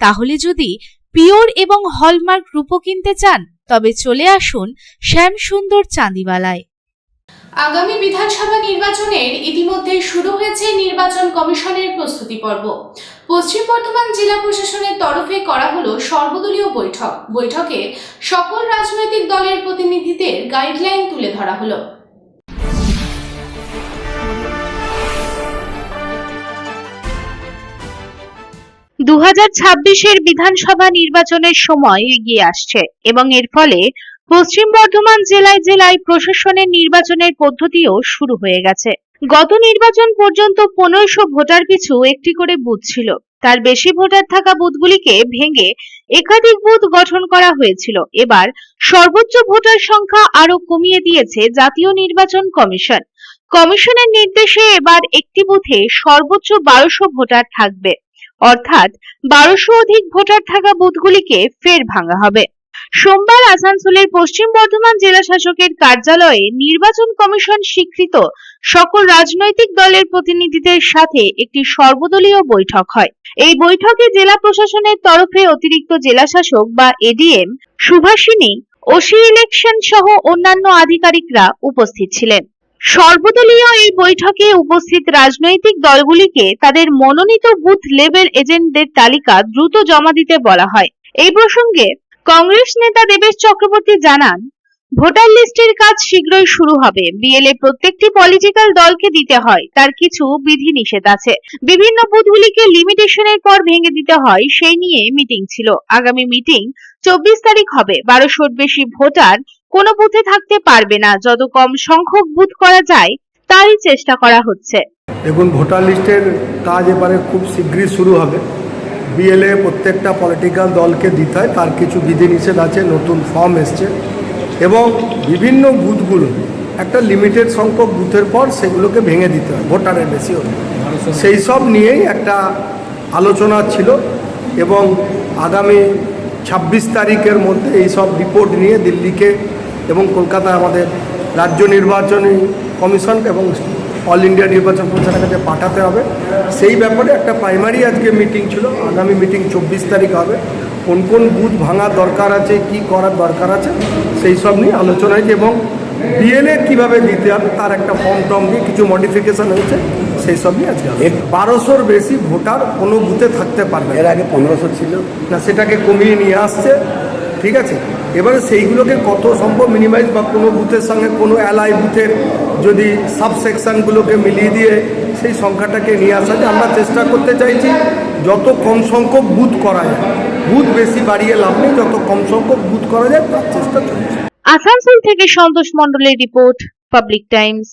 তাহলে যদি পিওর এবং হলমার্ক রূপো কিনতে চান, তবে চলে আসুন শ্যাম সুন্দর চাঁদিওয়ালায়। আগামী বিধানসভা নির্বাচনের ইতিমধ্যে শুরু হয়েছে নির্বাচন কমিশনের প্রস্তুতি পর্ব। পশ্চিম বর্ধমান জেলা প্রশাসনের তরফে করা হলো সর্বদলীয় বৈঠক। বৈঠকে সকল রাজনৈতিক দলের প্রতিনিধিদের গাইডলাইন তুলে ধরা হলো। দু হাজার ছাব্বিশের বিধানসভা নির্বাচনের সময় এগিয়ে আসছে এবং এর ফলে পশ্চিম বর্ধমান জেলায় জেলায় প্রশাসনের নির্বাচনের পদ্ধতিও শুরু হয়ে গেছে। গত নির্বাচন পর্যন্ত পনেরোশো ভোটার পিছু একটি করে বুথ ছিল। তার বেশি ভোটার থাকা বুথগুলিকে ভেঙে একাধিক বুথ গঠন করা হয়েছিল। এবার সর্বোচ্চ ভোটার সংখ্যা আরও কমিয়ে দিয়েছে জাতীয় নির্বাচন কমিশন। কমিশনের নির্দেশে এবার একটি বুথে সর্বোচ্চ বারোশো ভোটার থাকবে। অর্থাৎ বারোশো অধিক ভোটার থাকা বুথগুলিকে ফের ভাঙা হবে। সোমবার আসানসোলের পশ্চিম বর্ধমান জেলা শাসকের কার্যালয়ে নির্বাচন কমিশন স্বীকৃত সকল রাজনৈতিক দলের প্রতিনিধিদের সাথে একটি সর্বদলীয় বৈঠক হয়। এই বৈঠকে জেলা প্রশাসনের তরফে অতিরিক্ত জেলা শাসক বা এডিএম সুভাষিনী ওসি ইলেকশন সহ অন্যান্য আধিকারিকরা উপস্থিত ছিলেন। সর্বদলীয় এই বৈঠকে উপস্থিত রাজনৈতিক দলগুলিকে তাদের মনোনীত বুথ লেভেল এজেন্টদের তালিকা দ্রুত জমা দিতে বলা হয়। এই প্রসঙ্গে কংগ্রেস নেতা দেবেশ চক্রবর্তী জানান, ভোটার লিস্টের কাজ শীঘ্রই শুরু হবে। বিএলএ প্রত্যেকটি পলিটিক্যাল দলকে দিতে হয়, তার কিছু বিধি নিষেধ আছে। বিভিন্ন বুথগুলিকে লিমিটেশনের পর ভেঙে দিতে হয়, সেই নিয়ে মিটিং ছিল। আগামী মিটিং চব্বিশ তারিখ হবে। বারোশোর বেশি ভোটার কোনো বুথে থাকতে পারবে না। যত কম সংখ্যক বুথ করা যায়, তারই চেষ্টা করা হচ্ছে। দেখুন, ভোটার লিস্টের কাজ এবারে খুব শীঘ্রই শুরু হবে। বিএলএ প্রত্যেকটা পলিটিক্যাল দলকে দিতে হয়। তার কিছু বিধিনিষেধ আছে, নতুন ফর্ম এসছে। এবং বিভিন্ন বুথগুলো, একটা লিমিটেড সংখ্যক বুথের পর সেগুলোকে ভেঙে দিতে হয়, ভোটারের বেশি হলে। সেই সব নিয়েই একটা আলোচনা ছিল এবং আগামী ছাব্বিশ তারিখের মধ্যে এই সব রিপোর্ট নিয়ে দিল্লিকে এবং কলকাতায় আমাদের রাজ্য নির্বাচনী কমিশন এবং অল ইন্ডিয়া নির্বাচন কমিশনের কাছে পাঠাতে হবে। সেই ব্যাপারে একটা প্রাইমারি আজকে মিটিং ছিল। আগামী মিটিং চব্বিশ তারিখ হবে। কোন কোন বুথ ভাঙার দরকার আছে কি করার দরকার আছে সেই সব নিয়ে আলোচনা হয়েছে এবং বিএলএ কীভাবে দিতে হবে তার একটা ফর্ম টর্ম দিয়ে কিছু মডিফিকেশন হয়েছে সেই সব নিয়ে আজকে বারোশোর বেশি ভোটার কোনো বুথে থাকতে পারবে এর আগে পনেরোশো ছিল। না সেটাকে কমিয়ে নিয়ে আসছে। ঠিক আছে? এবারে সেইগুলোকে কত সম্ভব মিনিমাইজ বা কোনো বুথের সঙ্গে কোনো এলআই বুথের যদি সাব সেকশনগুলোকে মিলিয়ে দিয়ে সেই সংখ্যাটাকে নিয়ে আসা যায়, আমরা চেষ্টা করতে চাইছি যত কম সংখ্যক বুথ করা যায়। বুথ বেশি বাড়িয়ে লাভ নেই, যত কম সংখ্যক বুথ করা যায়, তার চেষ্টা চলছে। আসানসোল থেকে সন্তোষ মণ্ডলের রিপোর্ট পাবলিক টাইমস